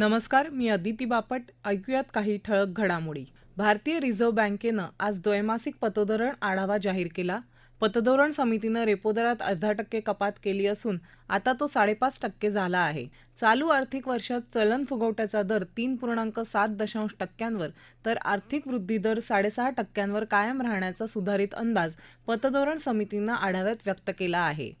नमस्कार मी अदिती बापट. ऐकूयात काही ठळक घडामोडी. भारतीय रिझर्व्ह बँकेनं आज द्वैमासिक पतधोरण आढावा जाहीर केला. पतधोरण समितीनं रेपो दरात अर्धा टक्के कपात केली असून आता तो साडेपाच टक्के झाला आहे. चालू आर्थिक वर्षात चलन फुगवट्याचा दर तीन पूर्णांक सात दशांश टक्क्यांवर तर आर्थिक वृद्धी दर साडेसहा टक्क्यांवर कायम राहण्याचा सुधारित अंदाज पतधोरण समितीनं आढाव्यात व्यक्त केला आहे.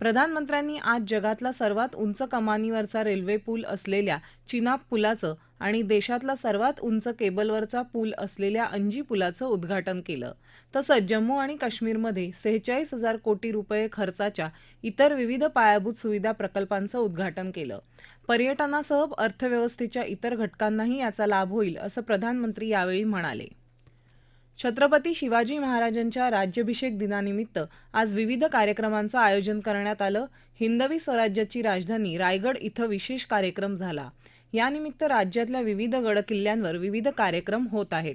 प्रधानमंत्र्यांनी आज जगातला सर्वात उंच कमानीवरचा रेल्वे पूल असलेल्या चिनाब पुलाचं आणि देशातला सर्वात उंच केबलवरचा पूल असलेल्या अंजी पुलाचं उद्घाटन केलं. तसंच जम्मू आणि काश्मीरमध्ये सेहेचाळीस हजार कोटी रुपये खर्चाच्या इतर विविध पायाभूत सुविधा प्रकल्पांचं उद्घाटन केलं. पर्यटनासह अर्थव्यवस्थेच्या इतर घटकांनाही याचा लाभ होईल असं प्रधानमंत्री यावेळी म्हणाले. छत्रपती शिवाजी महाराजांच्या राज्याभिषेक दिनानिमित्त आज विविध कार्यक्रमांचं आयोजन करण्यात आलं. हिंदवी स्वराज्याची राजधानी रायगड इथं विशेष कार्यक्रम झाला. यानिमित्त राज्यातल्या विविध गडकिल्ल्यांवर विविध कार्यक्रम होत आहेत.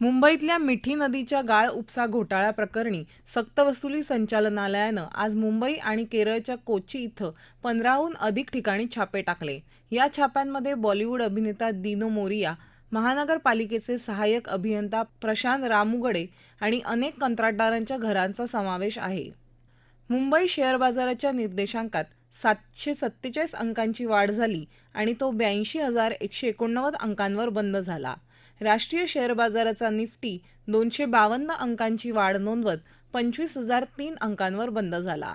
मुंबईतल्या मिठी नदीच्या गाळ उपसा घोटाळा प्रकरणी सक्तवसुली संचालनालयानं आज मुंबई आणि केरळच्या कोची इथं पंधराहून अधिक ठिकाणी छापे टाकले. या छाप्यांमध्ये बॉलिवूड अभिनेता दिनो मोरिया महानगरपालिकेचे सहाय्यक अभियंता प्रशांत रामुगडे आणि अनेक कंत्राटदारांच्या घरांचा समावेश आहे. मुंबई शेअर बाजाराच्या निर्देशांकात सातशे सत्तेचाळीस अंकांची वाढ झाली आणि तो ब्याऐंशी हजार एकशे एकोणनव्वद अंकांवर बंद झाला. राष्ट्रीय शेअर बाजाराचा निफ्टी दोनशे बावन्न अंकांची वाढ नोंदवत पंचवीस हजार तीन अंकांवर बंद झाला.